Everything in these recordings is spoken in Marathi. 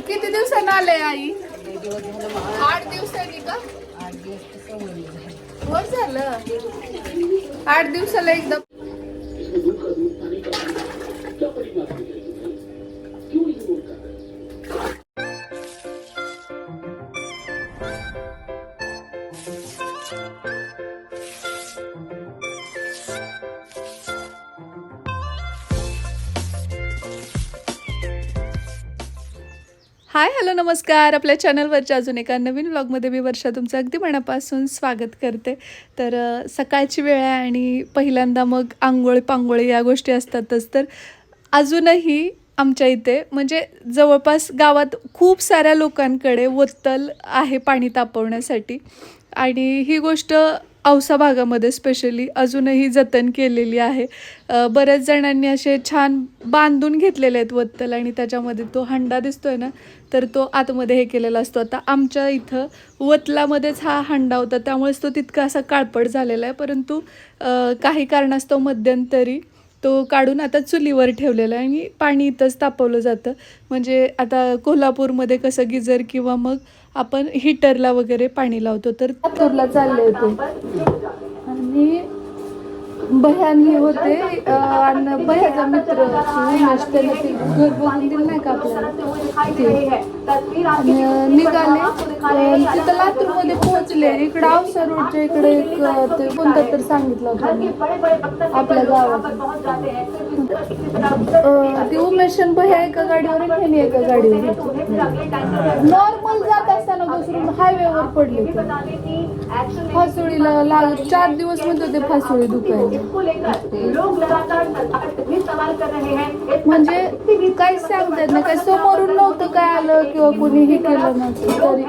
किती दिवसानं आले आई? आठ दिवसांनी का? वर झालं. आठ दिवसाला एकदा नमस्कार. आपल्या चॅनलवरच्या अजून एका नवीन व्लॉगमध्ये मी वर्षा तुमचं अगदी मनापासून स्वागत करते. तर सकाळची वेळ आहे आणि पहिल्यांदा मग आंघोळ पांघोळ या गोष्टी असतातच. तर अजूनही आमच्या इथे म्हणजे जवळपास गावात खूप साऱ्या लोकांकडे वत्तल आहे पाणी तापवण्यासाठी. आणि ही गोष्ट औसा भागामध्ये स्पेशली अजूनही जतन केलेली आहे. बऱ्याच जणांनी असे छान बांधून घेतलेले आहेत वत्तल आणि त्याच्यामध्ये तो हंडा दिसतोय ना तर तो आतमध्ये हे केलेला असतो. आता आमच्या इथं वतलामध्येच हा हंडा होता त्यामुळेच तो तितका असा काळपट झालेला आहे परंतु काही कारणास्तव मध्यंतरी तो काढून आता चुलीवर ठेवलेला आहे आणि पाणी इथंच तापवलं जातं. म्हणजे आता कोल्हापूरमध्ये कसं गिजर किंवा मग आपण हिटरला वगैरे पाणी लावतो तर चालले होते. आणि भयान हे होते आणि बह्याचा मित्र उमेश त्याने ते घर बघून दिलं नाही का आपल्याला? ते. आणि, निघाले तिथं लातूरमध्ये पोहोचले. इकडे औसा रोडच्या इकडे एक ते कोणतं तर सांगितलं होतं. मी, आपल्या गावात. ते उमेश आणि भया एका गाडीवर आहे, एका गाडीवर नॉर्मल जात असताना घसरून हायवेवर पडले फासोळीला लाग चार दिवस म्हणत होते फासोळी दुखायला. म्हणजे काही सांगता येत नाही. काय समोरून नव्हतं काय आलं किंवा कुणी हे केलं नव्हतं तरी.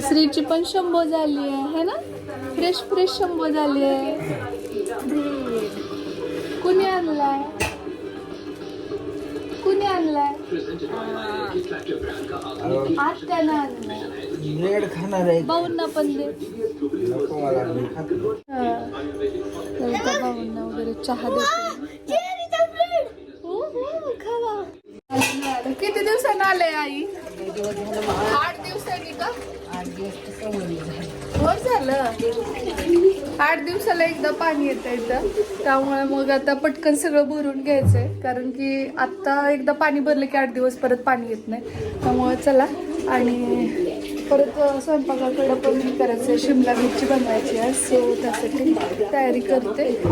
श्रीची पण शंभो झाली आहे है ना? फ्रेश फ्रेश शंभो झाली आहे. कुणी आणलाय? कुणी आणलाय? आत्यानं आणलाय. ब्रेड खाणार आहे. भाऊंना पण दे. नको मला मी खातो. हा. तर त्या भाऊंना वगैरे चहा देते. हो, हो, खावा. किती दिवसानं आले आई? आठ दिवसांनी का? वर झालं. आठ दिवसाला एकदा पाणी येतं इथं. त्यामुळे मग आता पटकन सगळं भरून घ्यायचं आहे कारण की आत्ता एकदा पाणी भरलं की आठ दिवस परत पाणी येत नाही. त्यामुळे चला. आणि परत स्वयंपाकाकडं पण करायचं करायचं शिमला मिरची बनवायची आहे. सो त्यासाठी तयारी करते.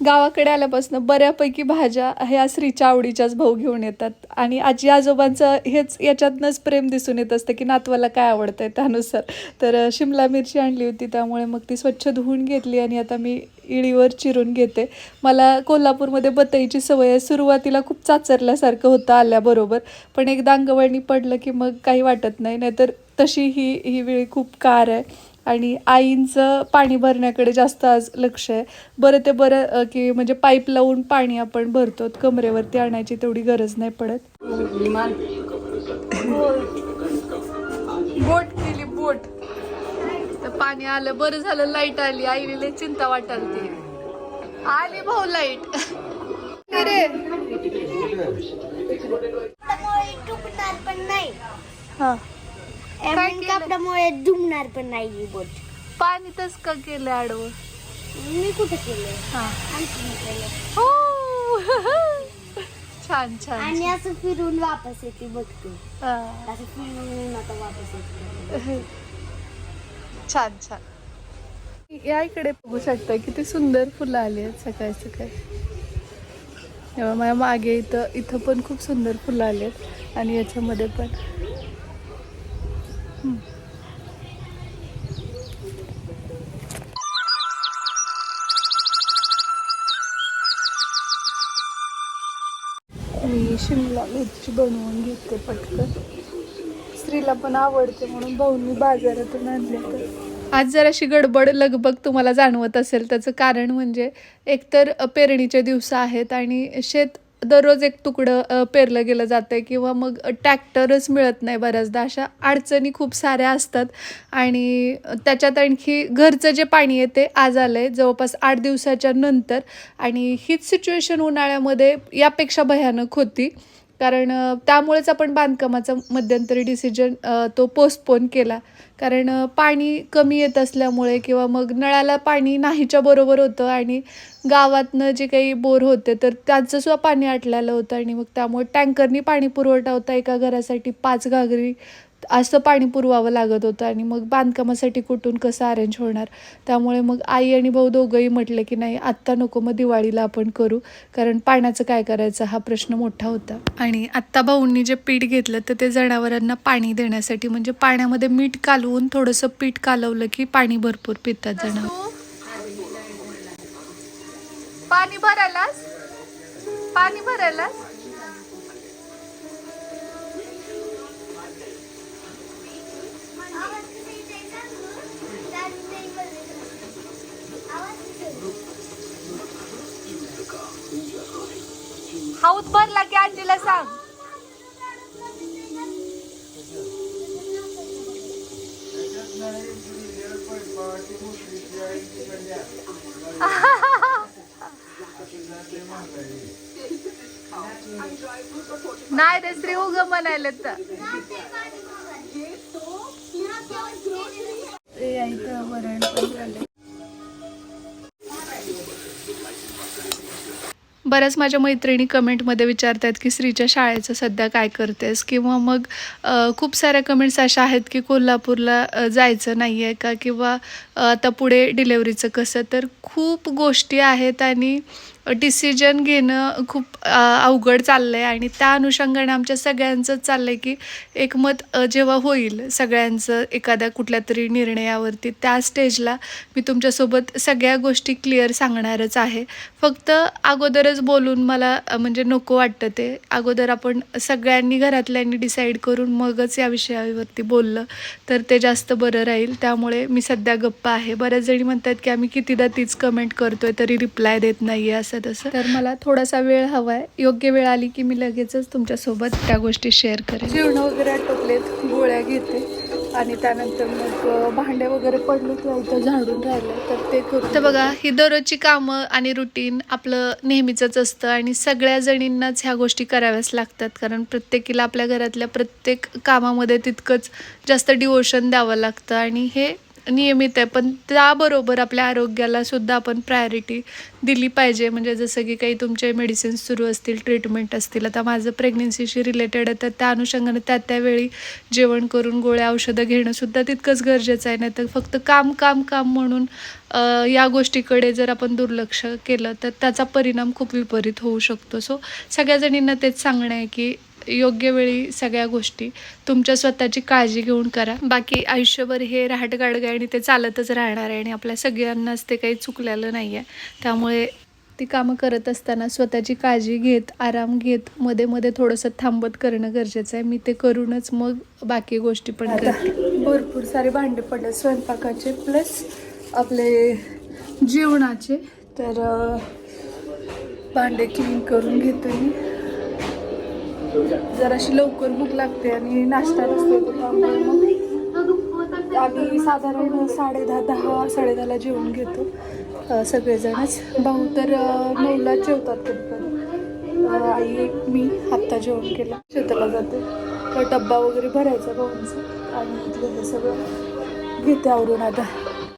गावाकडे आल्यापासून बऱ्यापैकी भाज्या ह्या स्त्रीच्या आवडीच्याच भाऊ घेऊन येतात. आणि आजी आजोबांचं हेच याच्यातनंच प्रेम दिसून येत असतं की नातवाला काय आवडतं आहे त्यानुसार. तर शिमला मिरची आणली होती त्यामुळे मग ती स्वच्छ धुवून घेतली आणि आता मी इळीवर चिरून घेते. मला कोल्हापूरमध्ये बतईची सवय आहे. सुरुवातीला खूप चाचरल्यासारखं होतं आल्याबरोबर पण एकदा अंगवळणी पडलं की मग काही वाटत नाही. नाहीतर तशी ही ही वेळी खूप कार आहे. आणि आईंचं पाणी भरण्याकडे जास्त आज लक्ष आहे. बरं ते बरं की म्हणजे पाईप लावून पाणी आपण भरतो कमरेवरती आणायची तेवढी गरज नाही पडत. बोट केली बोट. तर पाणी आलं बरं झालं लाइट आली. आईने लय चिंता वाटालती. आली भाऊ लाइट. रे त्यामुळे कापडामुळे डुबणार पण नाही ही बोट. पाणी तस का केलं आडवं? मी कुठे हा. आणखी केलं हो. छान छान आणि असं फिरून वापस येते बघ तू. हा. असं फिरून आता वापस येते. छान छान. या इकडे बघू शकता किती सुंदर फुलं आली आहेत सकाळी सकाळी. तेव्हा माझ्या मागे इथं इथं पण खूप सुंदर फुलं आली आहेत. आणि याच्यामध्ये पण व्हेजची बनवून घेते पटकन. स्त्रीला पण आवडते म्हणून भाऊन मी बाजारातून आणले तर आज जराशी गडबड लगबग तुम्हाला जाणवत असेल त्याचं कारण म्हणजे एकतर पेरणीचे दिवस आहेत आणि शेत दररोज एक तुकडं पेरलं गेलं जातं आहे किंवा मग ट्रॅक्टरच मिळत नाही बऱ्याचदा. अशा अडचणी खूप साऱ्या असतात आणि त्याच्यात आणखी घरचं जे पाणी आहे ते आज आलं आहे जवळपास आठ दिवसाच्या नंतर. आणि हीच सिच्युएशन उन्हाळ्यामध्ये यापेक्षा भयानक होती. कारण त्यामुळेच आपण बांधकामाचा मध्यंतरी डिसिजन तो पोस्टपोन केला. कारण पाणी कमी येत असल्यामुळे किंवा मग नळाला पाणी नाहीच्या बरोबर होतं आणि गावातनं जे काही बोर होते तर त्यांचंसुद्धा पाणी आटलेलं होतं आणि मग त्यामुळे टँकरनी पाणी पुरवठा होता एका घरासाठी पाच घागरी असं पाणी पुरवावं लागत होतं आणि मग बांधकामासाठी कुठून कसं अरेंज होणार? त्यामुळे मग आई आणि भाऊ दोघंही म्हटलं की नाही आत्ता नको मग दिवाळीला आपण करू. कारण पाण्याचं काय करायचं? हा प्रश्न मोठा होता. आणि आत्ता भाऊंनी जे पीठ घेतलं तर ते जनावरांना पाणी देण्यासाठी म्हणजे पाण्यामध्ये मीठ कालवून थोडंसं पीठ कालवलं की पाणी भरपूर पितात जनावर. पाणी भरायलास? पाणी भरायलास? हाऊस भरला की आजीला सांग. नाही रे श्री उग म्हणायला तर. वरण पण झालं बऱ्याच माझ्या मैत्रिणी कमेंटमध्ये विचारतात की स्त्रीच्या शाळेचं सध्या काय करतेस? किंवा मग खूप साऱ्या कमेंट्स अशा आहेत की कोल्हापूरला जायचं नाही आहे का? किंवा आता पुढे डिलेवरीचं कसं तर खूप गोष्टी आहेत आणि डिसिजन घेणं खूप अवघड चाललं आहे आणि त्या अनुषंगाने आमच्या सगळ्यांचंच चाललं आहे की एकमत जेव्हा होईल सगळ्यांचं एखाद्या कुठल्या तरी निर्णयावरती त्या स्टेजला मी तुमच्यासोबत सगळ्या गोष्टी क्लिअर सांगणारच आहे. फक्त अगोदरच बोलून मला म्हणजे नको वाटतं ते. अगोदर आपण सगळ्यांनी घरातल्यांनी डिसाईड करून मगच या विषयावरती बोललं तर ते जास्त बरं राहील. त्यामुळे मी सध्या गप्प आहे. बऱ्याच जणी म्हणतात की आम्ही कितीदा तीच कमेंट करतोय तरी रिप्लाय देत नाहीये असं तसं. तर मला थोडासा वेळ हवा आहे योग्य वेळ आली की मी लगेचच तुमच्यासोबत त्या गोष्टी शेअर करेन. जेवण वगैरे आटोपलेत गोळ्या घेते. आणि त्यानंतर मग भांडे वगैरे पडले किंवा इथं झाडून राहिले तर ते करू तर बघा ही दररोजची कामं आणि रुटीन आपलं नेहमीचंच असतं आणि सगळ्या जणींनाच ह्या गोष्टी कराव्याच लागतात. कारण प्रत्येकीला आपल्या घरातल्या प्रत्येक कामामध्ये तितकंच जास्त डिवोशन द्यावं लागतं. आणि हे नियमित आहे पण त्याबरोबर आपल्या आरोग्याला सुद्धा आपण प्रायोरिटी दिली पाहिजे. म्हणजे जसं की काही तुमचे मेडिसिन्स सुरू असतील ट्रीटमेंट असतील आता माझं प्रेग्नेन्सीशी रिलेटेड आहे तर त्या अनुषंगाने त्या त्यावेळी जेवण करून गोळ्या औषधं घेणंसुद्धा तितकंच गरजेचं आहे. नाही तर फक्त काम काम काम म्हणून या गोष्टीकडे जर आपण दुर्लक्ष केलं तर त्याचा परिणाम खूप विपरीत होऊ शकतो. सो सगळ्या जणींना तेच सांगणं आहे की योग्य वेळी सगळ्या गोष्टी तुमच्या स्वतःची काळजी घेऊन करा. बाकी आयुष्यभर हे राहट गाडगं आणि ते चालतच राहणार आहे आणि आपल्या सगळ्यांनाच ते काही चुकलेलं नाही आहे त्यामुळे ती कामं करत असताना स्वतःची काळजी घेत आराम घेत मध्ये मध्ये थोडंसं थांबत करणं गरजेचं आहे. मी ते करूनच मग बाकी गोष्टी पण करते. भरपूर सारे भांडे पडले स्वयंपाकाचे प्लस आपले जेवणाचे. तर भांडे क्लीन करून घेते मी. जराशी लवकर भूक लागते आणि नाश्ता नसतो तर त्यामुळे मग आम्ही साधारण साडे दहा दहा साडे दहाला जेवण घेतो सगळेजणच भाऊ तर अ, नऊला जेवतात कधी कधी आई मी आत्ता जेवण केलं. शेताला जाते. तर डब्बा वगैरे भरायचा भाऊंचा. आणि इथलं हे सगळं घेते आवरून आता.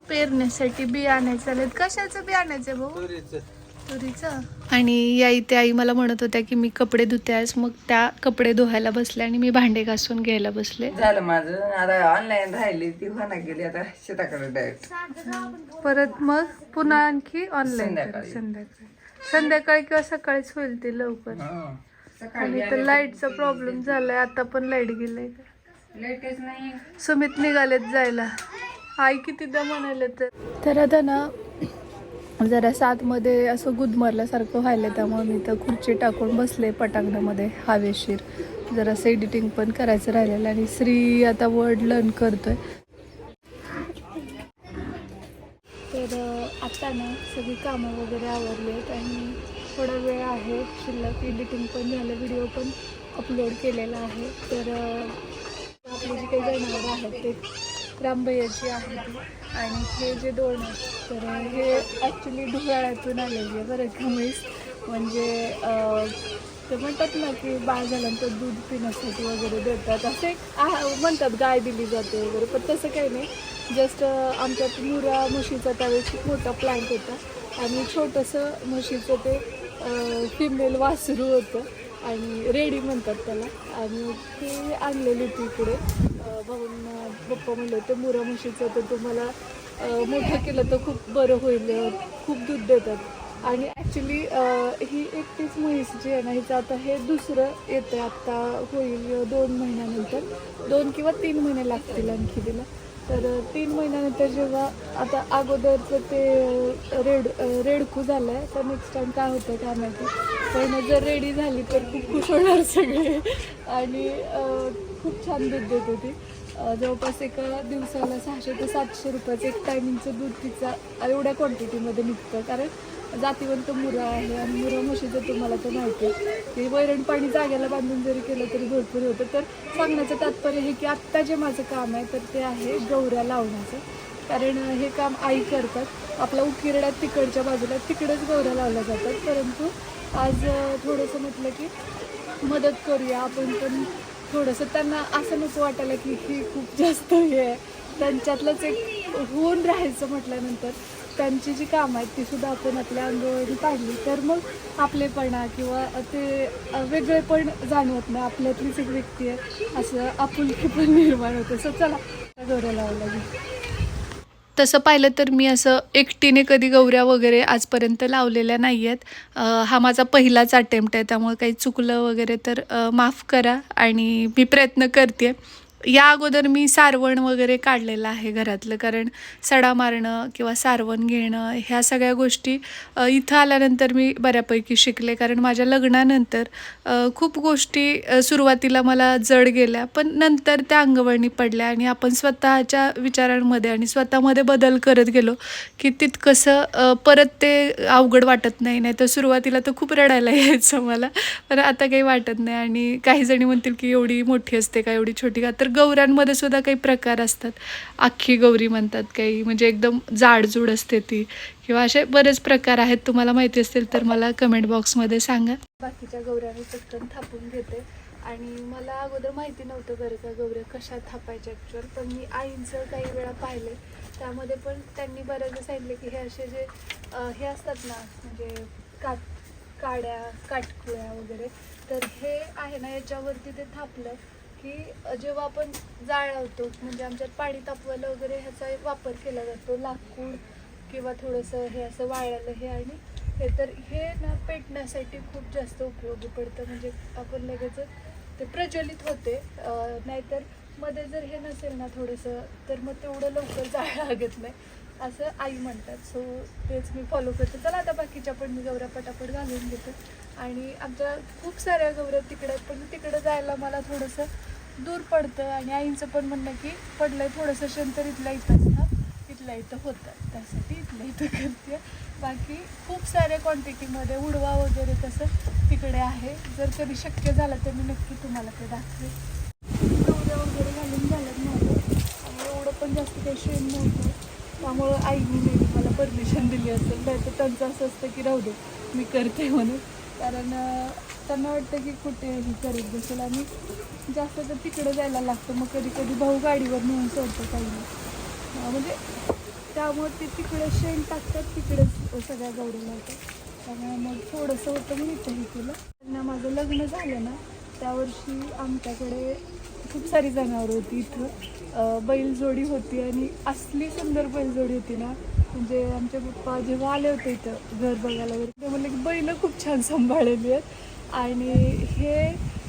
पेरण्यासाठी बी आणायचं कशाचं बी आणायचं भाऊ? तुरीचं आणि या इथे आई मला म्हणत होत्या की मी कपडे धुते आज मग त्या कपडे धुवायला बसले आणि मी भांडे घासून घ्यायला बसले. झालं माझं. आता ऑनलाईन राहिली ती होणा गेली आता शेताकडे डायरेक्ट परत मग पुन्हा आणखी ऑनलाईन संध्याकाळी. संध्याकाळी. किंवा सकाळीच होईल ते लवकर. आणि तर लाईटचा प्रॉब्लेम झालाय आता पण लाइट गेलाय. लेटेस्ट नाही. सुमित निघालेत जायला. आई कितीदा म्हणाले तर तर आता ना जरा सातमध्ये असं गुदमरल्यासारखं व्हायलं त्यामुळे मी तर खुर्ची टाकून बसले पटांगणामध्ये हवेशीर. जरासं एडिटिंग पण करायचं राहिलेलं आणि श्री आता वर्ड लर्न करतोय. तर आता ना सगळी कामं वगैरे आवडली आहेत आणि थोडा वेळ आहे शिल्लक एडिटिंग पण झालं व्हिडिओ पण अपलोड केलेला आहे. तर आपली जी काही जनावरं आहेत ते रामभैयाची आहे आणि हे जे दोन आहेत तर हे ॲक्च्युली ढुगाळ्यातून आलेली आहे बरं का म्हैस. म्हणजे ते म्हणतात ना की बाळ झाल्यानंतर दूध पिण्यासाठी वगैरे देतात. असे एक आ- म्हणतात गाय दिली जाते वगैरे पण तसं काही नाही. जस्ट आमच्यात मुरा म्हशीचा त्यावेळेस खूप मोठा प्लांट होता. आणि छोटंसं म्हशीचं ते फिमेल वासरू होतं. आणि रेडी म्हणतात त्याला. आणि ते आणलेली ती इकडे. अं, पप्पा म्हणले होते मुरा म्हशीचं तर तुम्हाला मोठं केलं तर खूप बरं होईल खूप दूध देतात. आणि ॲक्च्युली ही एकटीच म्हैस जी आहे ना हिचं आता हे दुसरं येतं आत्ता होईल दोन महिन्यानंतर. दोन किंवा तीन महिने लागतील आणखी तिला. तर तीन महिन्यानंतर जेव्हा आता अगोदरचं ते रेड रेडकू झालं आहे तर नेक्स्ट टाईम काय होतं काय माहिती. पण जर रेडी झाली तर खूप खुश होणार सगळे. आणि खूप छान दूध देत होती. जवळपास एका दिवसाला सहाशे ते सातशे रुपयाचं एक टायमिंगचं दूध तिचा एवढ्या क्वांटिटीमध्ये निघतं. कारण जातीवंत मुरा आहे आणि मुरा म्हशीचं तुम्हाला तर माहिती आहे की वैरण पाणी जाग्याला बांधून जरी केलं तरी भरपूर होतं. तर सांगण्याचं तात्पर्य हे की आत्ता जे माझं काम आहे तर ते आहे गौऱ्या लावण्याचं. कारण हे काम आई करतात. आपला उकिरड्यात तिकडच्या बाजूला तिकडेच गौऱ्या लावल्या जातात. परंतु आज थोडंसं म्हटलं की मदत करूया आपण पण थोडंसं त्यांना असं नको वाटायला की ही खूप जास्त हे आहे. त्यांच्यातलंच एक होऊन राहायचं म्हटल्यानंतर त्यांची जी कामं आहेत ती सुद्धा आपण आपल्या अंगावर पाहिली. तर मग आपलेपणा किंवा ते वेगळेपण जाणवत नाही. आपल्यातलीच एक व्यक्ती आहे असं आपुलकी पण निर्माण होते. सो चला गौऱ्या लावायला लागेल तसं पाहिलं तर मी असं एकटीने कधी गौऱ्या वगैरे आजपर्यंत लावलेल्या नाही आहेत. हा माझा पहिलाच अटेम्प्ट आहे त्यामुळे काही चुकलं वगैरे तर माफ करा आणि मी प्रयत्न करते या अगोदर मी सारवण वगैरे काढलेलं आहे घरातलं कारण सडा मारणं किंवा सारवण घेणं ह्या सगळ्या गोष्टी इथं आल्यानंतर मी बऱ्यापैकी शिकले. कारण माझ्या लग्नानंतर खूप गोष्टी सुरुवातीला मला जड गेल्या पण नंतर त्या अंगवळणी पडल्या आणि आपण स्वतःच्या विचारांमध्ये आणि स्वतःमध्ये बदल करत गेलो की तितकंसं परत ते अवघड वाटत नाही. नाही तर सुरुवातीला तर खूप रडायला यायचं मला पण आता काही वाटत नाही. आणि काही जणी म्हणतील की एवढी मोठी असते का एवढी छोटी का? तर गौऱ्यांमध्ये सुद्धा काही प्रकार असतात. अख्खी गौरी म्हणतात काही म्हणजे एकदम जाडजूड असते ती. किंवा असे बरेच प्रकार आहेत तुम्हाला माहिती असतील तर मला कमेंट बॉक्समध्ये सांगा. बाकीच्या गौऱ्याने पटकन थापून घेते. आणि मला अगोदर माहिती नव्हतं बरं का गौऱ्या कशा थापायच्या ॲक्च्युअल पण मी आईंचं काही वेळा पाहिले त्यामध्ये पण त्यांनी बऱ्याचदा सांगितले की हे असे जे हे असतात ना म्हणजे काट काड्या काटकुळ्या वगैरे तर हे आहे ना याच्यावरती ते थापलं. की जेव्हा आपण जाळ लावतो म्हणजे आमच्यात पाणी तापवायला वगैरे ह्याचा वापर केला जातो लाकूड किंवा थोडंसं हे असं वाळलं हे आणि हे तर हे ना पेटण्यासाठी खूप जास्त उपयोगी पडतं. म्हणजे आपण लगेच ते प्रज्वलित होते. नाहीतरमध्ये जर हे नसेल ना थोडंसं तर मग तेवढं लवकर जाळ लागत नाही असं आई म्हणतात. सो तेच मी फॉलो करते. चला आता बाकीच्या पण मी गौऱ्या पटापट घालून घेते. आणि आमच्या खूप साऱ्या गौऱ्या तिकडे आहेत पण तिकडे जायला मला थोडंसं दूर पडतं आणि आईंचं पण म्हणणं की पडलंय थोडंसं शेण तर इथल्या इथं ना इथल्या इथं होतं. त्यासाठी इथल्या इथं करते. बाकी खूप साऱ्या क्वांटिटीमध्ये उडवा वगैरे तसं तिकडे आहे. जर कधी शक्य झालं तर मी नक्की तुम्हाला ते दाखवेन. गौऱ्या वगैरे घालून झालं नव्हतं आणि एवढं पण जास्त काही शेण नव्हतं. त्यामुळं आईने मला परमिशन दिली असेल. नाही तर त्यांचं असं असतं की राहू दे मी करते म्हणून. कारण त्यांना वाटतं की कुठे हे करत बसेल आणि जास्त तर तिकडे जायला लागतं. मग कधी कधी भाऊ गाडीवर नेऊन सोडतो काही. म्हणजे त्यामुळे ते तिकडे शेण टाकतात तिकडे सगळ्या गौरी लावतात. त्यामुळे मग थोडंसं होतं मी इथंही केलं. त्यांना माझं लग्न झालं ना त्या वर्षी आमच्याकडे खूप सारी जनावरं होती इथं. बैलजोडी होती आणि असली सुंदर बैलजोडी होती ना म्हणजे आमचे पप्पा जेव्हा आले होते इथं घर बघायला वगैरे ते म्हणले की बैल खूप छान सांभाळलेली आहेत. आणि हे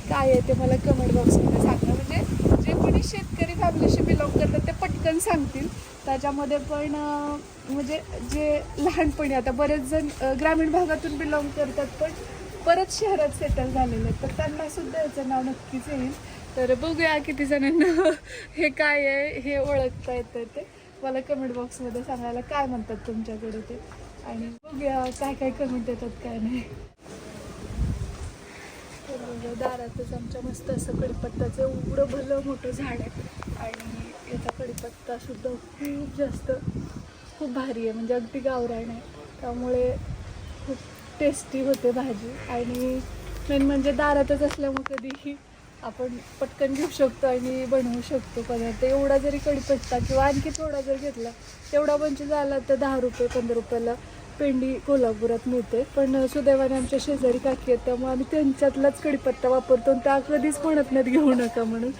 काय आहे ते मला कमेंट बॉक्समध्ये सांगा. म्हणजे जे कोणी शेतकरी फॅमिलीशी बिलॉंग करतात ते पटकन सांगतील. त्याच्यामध्ये पण म्हणजे जे लहानपणी आता बरेच जण ग्रामीण भागातून बिलॉंग करतात पण परत शहरात सेटल झालेले आहेत. तर त्यांना सुद्धा याचं नाव नक्कीच येईल. तर बघूया किती जणांना हे काय आहे हे ओळखता येतं ते. मला कमेंट बॉक्समध्ये सांगायला काय म्हणतात तुमच्याकडे ते? आणि बघूया काय काय कमेंट येतात काय नाही. दारातच आमच्या मस्त असं कडीपत्ताचं एवढं भलं मोठं झाड आहे. आणि याचा कडीपत्तासुद्धा खूप जास्त खूप भारी आहे. म्हणजे अगदी गावरान आहे. त्यामुळे खूप टेस्टी होते भाजी. आणि मेन म्हणजे दारातच असल्यामुळे कधीही आपण पटकन घेऊ शकतो आणि बनवू शकतो पदार्थ. एवढा जरी कढीपत्ता किंवा आणखी थोडा जर घेतला तेवढा बंच झाला तर दहा रुपये पंधरा रुपयाला पेंडी कोल्हापुरात मिळते. पण सुदैवाने आमच्या शेजारी काकी आहेत त्यामुळे आम्ही त्यांच्यातलाच कढीपत्ता वापरतो आणि त्या कधीच म्हणत नाहीत घेऊ नका म्हणून.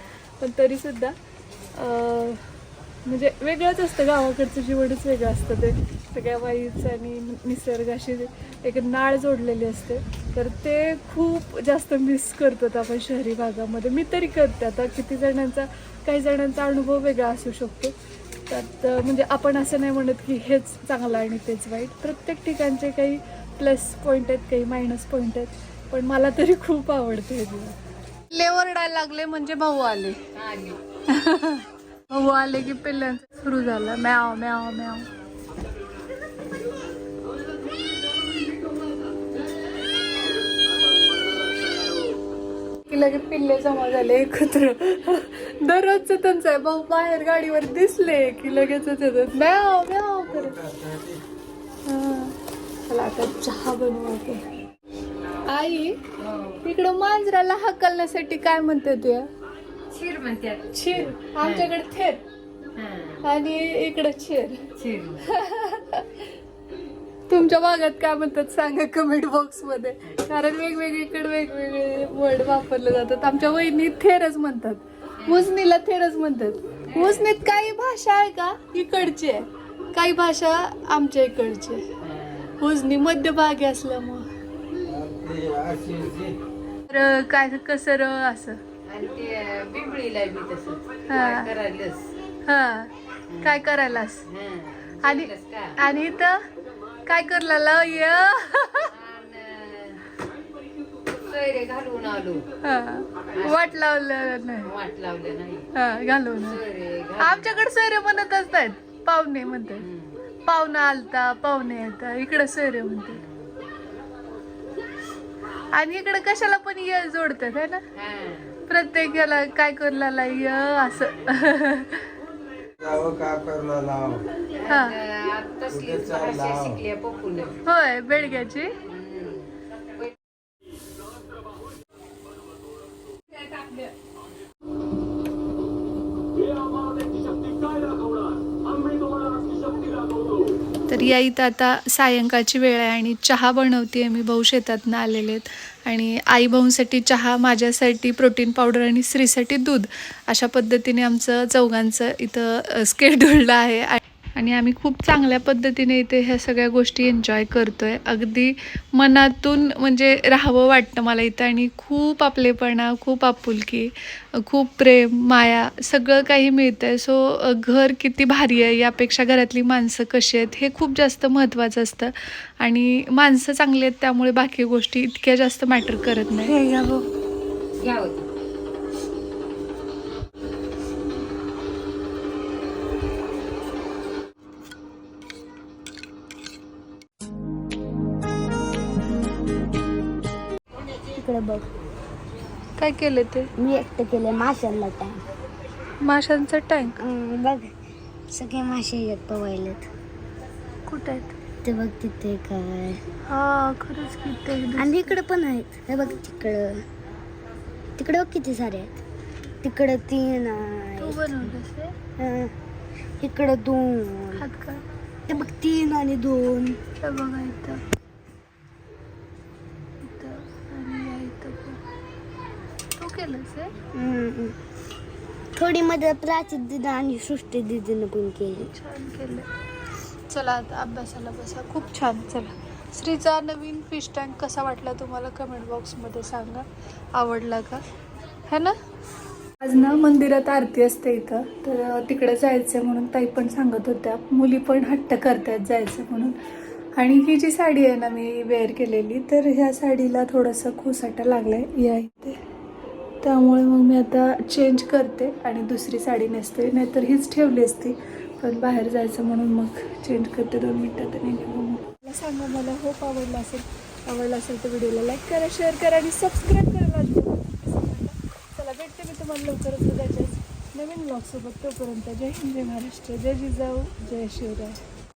पण तरीसुद्धा म्हणजे वेगळंच असतं गावाकडचं जीवनच वेगळं असतं ते. सगळ्या वाईच आणि निसर्गाशी एक नाळ जोडलेली असते. तर ते खूप जास्त मिस करतो आपण शहरी भागामध्ये. मी तरी करते आता. किती जणांचा काही जणांचा अनुभव वेगळा असू शकतो. त्यात म्हणजे आपण असं नाही म्हणत की हेच चांगलं आणि तेच वाईट. प्रत्येक ठिकाणचे काही प्लस पॉईंट आहेत काही मायनस पॉईंट आहेत. पण मला तरी खूप आवडते हे दिवस. लेवरडायला लागले म्हणजे भाऊ आले. भाऊ आले की पिल्ल्यांचं सुरू झालं. म्याव म्याव म्याव. की लगे पिल्ले जमा झाले एकत्र. दररोजच त्यांचं आहे. भाऊ बाहेर गाडीवर दिसले की लगेच येतात. म्याव म्याव करत. चला आता चहा बनवते. आई तिकडं मांजराला हकलण्यासाठी काय म्हणते तुया शिर म्हणतात छीर आमच्याकडे थेर हा, आणि इकडे छेर शिर तुमच्या भागात काय म्हणतात सांगा कमेंट बॉक्समध्ये. कारण वेगवेगळीकडे वेगवेगळे वर्ड वापरले जातात. आमच्या वहिनी थेरच म्हणतात. उजनीला थेरच म्हणतात. उजनीत काही भाषा आहे का? इकडची आहे. काही भाषा आमच्या इकडची आहे. उजनी मध्यभागी असल्यामुळं. तर काय कसं र असं? हा. काय करायलास? हा. काय करायलास. आणि आणि इथं? काय करला य? आणि सोयरे घालून आलो. हा. वाट लावलं नाही. वाट लावलं नाही. हा घालून. सोयरे आमच्याकडे सोयरे म्हणत असतात. पाहुणे म्हणतात. पाहुणा आलता पाहुणे येतात इकडे सोयरे म्हणतात आणि इकडे कशाला पण य जोडतात है ना? हा. प्रत्येक याला काय करला य असं. जावं का करला लाव? हा. तसलीच भाषा शिकल्या पप्पून. होय बेडग्याची तर या इथं आता सायंकाळची वेळ आहे आणि चहा बनवते मी. भाऊ शेतातनं आलेले आहेत. आणि आई भाऊंसाठी चहा माझ्यासाठी प्रोटीन पावडर आणि स्त्रीसाठी दूध अशा पद्धतीने आमचं चौघांचं इथं स्केड्युल्ड आहे. आणि आम्ही खूप चांगल्या पद्धतीने इथे ह्या सगळ्या गोष्टी एन्जॉय करतोय. अगदी मनातून म्हणजे राहावं वाटतं मला इथं आणि खूप आपलेपणा खूप आपुलकी खूप प्रेम माया सगळं काही मिळतं आहे सो घर किती भारी आहे यापेक्षा घरातली माणसं कशी आहेत हे खूप जास्त महत्त्वाचं असतं. आणि माणसं चांगली आहेत त्यामुळे बाकी गोष्टी इतक्या जास्त मॅटर करत नाही. इकडे बघ. काय केलं ते? मी एकटं केलं माशांना टाइम माशांचं टँक बघ सगळे मासे आहेत पवायलेत. कुठं आहेत? ते बघ तिथे काय. हा खरंच किती आणि इकडं पण आहेत. हे बघ तिकडं. तिकडं बघ किती सारे आहेत. तिकडं तीन तू आहेत बनवलंस ते? हं. इकडं दोन. हात का? ते बघ तीन आणि दोन. हे बघा इथं इथं आणि या इथं पण तू केलंस हे? हम्म. थोडी मदत प्राची दिदी आणि सृष्टी दिदीनं पण केली. छान केलं चला आता अभ्यासाला बसा. खूप छान. चला. श्रीचा नवीन फिश टँक कसा वाटला तुम्हाला कमेंट बॉक्समध्ये सांगा. आवडला का? है ना? आज ना मंदिरात आरती असते इथं. तर तिकडे जायचं म्हणून ताई पण सांगत होत्या. मुली पण हट्ट करतायत जायचं म्हणून. आणि ही जी साडी आहे ना मी वेअर केलेली तर ह्या साडीला थोडंसं खोसाटा लागलाय. या इथे. त्यामुळे मग मी आता चेंज करते आणि दुसरी साडी नेसते. नाहीतर हीच ठेवली असती. पण बाहेर जायचं म्हणून मग चेंज करते दोन मिनटात आणि निघू मग. मला सांगा मला होप आवडला असेल आवडला असेल तर व्हिडिओला लाईक करा शेअर करा आणि सबस्क्राईब करायला मी तुम्हाला लवकरच उद्याच्याच नवीन ब्लॉगसोबत तोपर्यंत जय हिंद जय महाराष्ट्र जय जिजाऊ जय शिवराय.